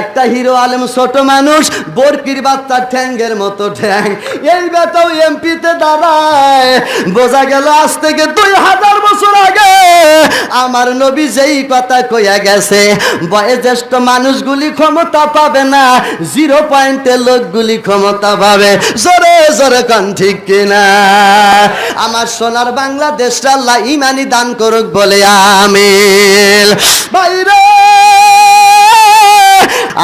একটা হিরো আলম ছোট মানুষ, বরকির বাচ্চার ঠ্যাঙ্গের মতো ঠ্যাং। এই বেটাও এমপিতে দাঁড়ায়। বোঝা গেল আজ থেকে দুই হাজার বছর আগে আমার নবী যেই কথা কইয়া গেছে বয়োজ্যেষ্ঠ মানুষগুলি ক্ষমতা পাবে না, জিরো পয়েন্টের লোকগুলি ক্ষমতা পাবে। জোরে জোরে কন ঠিক কিনা? আমার সোনার বাংলাদেশটা আল্লাহ ইমানি দান করুক বলে আমিল বাইরে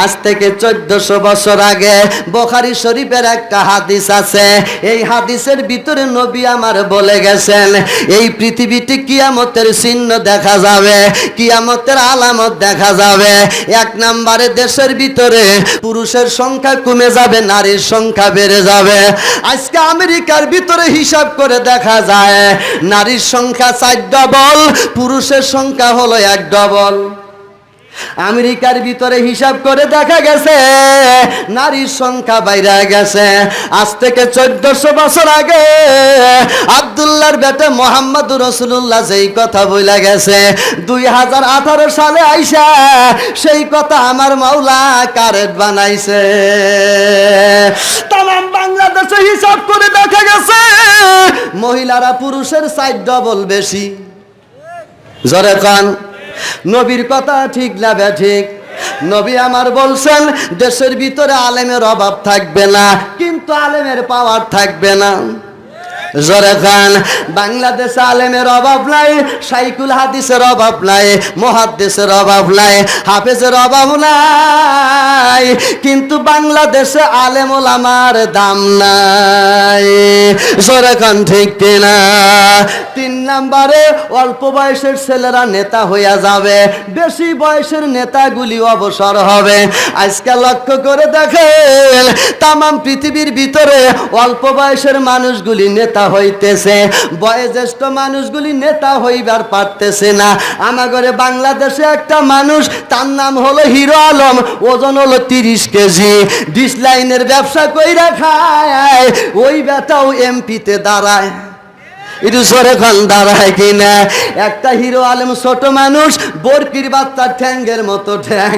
আজ থেকে চোদ্দশো বছর আগে বোখারি শরীফের একটা হাদিস আছে। এই হাদিসের ভিতরে নবী আমার বলে গেছেন, এই পৃথিবীতে কিয়ামতের চিহ্ন দেখা যাবে, কিয়ামতের আলামত দেখা যাবে। এক নম্বরে দেশের ভিতরে পুরুষের সংখ্যা কমে যাবে, নারীর সংখ্যা বেড়ে যাবে। আজকে আমেরিকার ভিতরে হিসাব করে দেখা যায়, নারীর সংখ্যা চার ডবল পুরুষের সংখ্যা হলো এক ডবল আমেরিকার ভিতরে হিসাব করে দেখা গেছে, নারীর সংখ্যা বাইরে গেছে। আজ থেকে চোদ্দশো বছর আগে আবদুল্লাহর বেটে মোহাম্মদ রসুল্লাহ যেই কথা বলে গেছে, দুই হাজার আঠারো সালে আইসা সেই কথা আমার মাওলা কারেট বানাইছে। তাম বাংলাদেশে হিসাব করে দেখা গেছে, মহিলারা পুরুষের সাইড ডবল বেশি। জরে খান নবীর কথা ঠিক না ঠিক? নবী আমার বলছেন, দেশের ভিতরে আলেমের অভাব থাকবে না, কিন্তু আলেমের পাওয়ার থাকবে না। জরে খান, বাংলাদেশে আলেমের অভাব নাই সাইকুল হাদিসের অভাব নাই মহাদ্দেশের অভাব নাই, হাফেজের অভাব নাই, কিন্তু বাংলাদেশে আলেম আমার দাম নাই। জরে খান ঠিক কিনা। তিন নাম্বারে অল্প বয়সের ছেলেরা নেতা হইয়া যাবে, বেশি বয়সের নেতাগুলি অবসর হবে। আজকে লক্ষ্য করে দেখেন তাম পৃথিবীর ভিতরে অল্প বয়সের মানুষগুলি নেতা হইতেছে। বয়োজ্যেষ্ঠ মানুষগুলি নেতা হইবার পারতেছে না। আমাগরে বাংলাদেশে একটা মানুষ, তার নাম হলো হিরো আলম, ওজন হলো তিরিশ কেজি। ডিস লাইনের ব্যবসা কইরা খায়, ওই বেটাও এমপিতে দাঁড়ায়। দাঁড়ায় কিনা। একটা হিরো আলম, ছোট মানুষ বরকির বাচ্চার ঠ্যাঙ্গের মতো ঠ্যাং।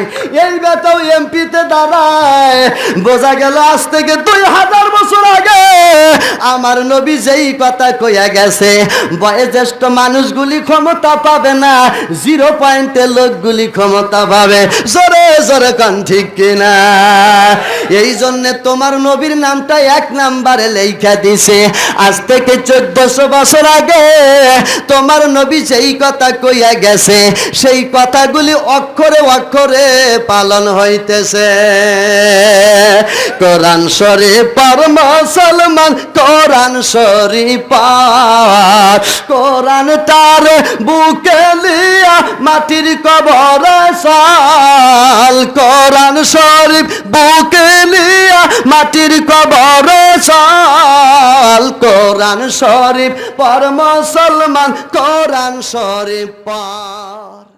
এই বেটাও এমপিতে দাঁড়ায়। বোঝা গেল আজ থেকে দুই হাজার বছর আগে আমার নবী যেই কথা কইয়া গেছে, বয়োজ্যেষ্ঠ মানুষগুলি ক্ষমতা পাবে না, জিরো পয়েন্টের লোকগুলি ক্ষমতা পাবে। জোরে জোরে কান, ঠিক কিনা? এই জন্য তোমার নবীর নামটা এক নাম্বারে লেখা দিছে। আজ থেকে চোদ্দশো বছর আগে তোমার নবী যেই কথা কইয়া গেছে, সেই কথাগুলি অক্ষরে অক্ষরে পালন হইতেছে। কোরআন শরীফ পর মুসলমান, কোরআন শরীফ পার কোরআন তার বুকে লিয়া মাটির কবর সাল কোরআন শরীফ বুকে লিয়া মাটির কবর সাল কোরআন শরীফ পর মুসলমান, কোরআন শরীফ পার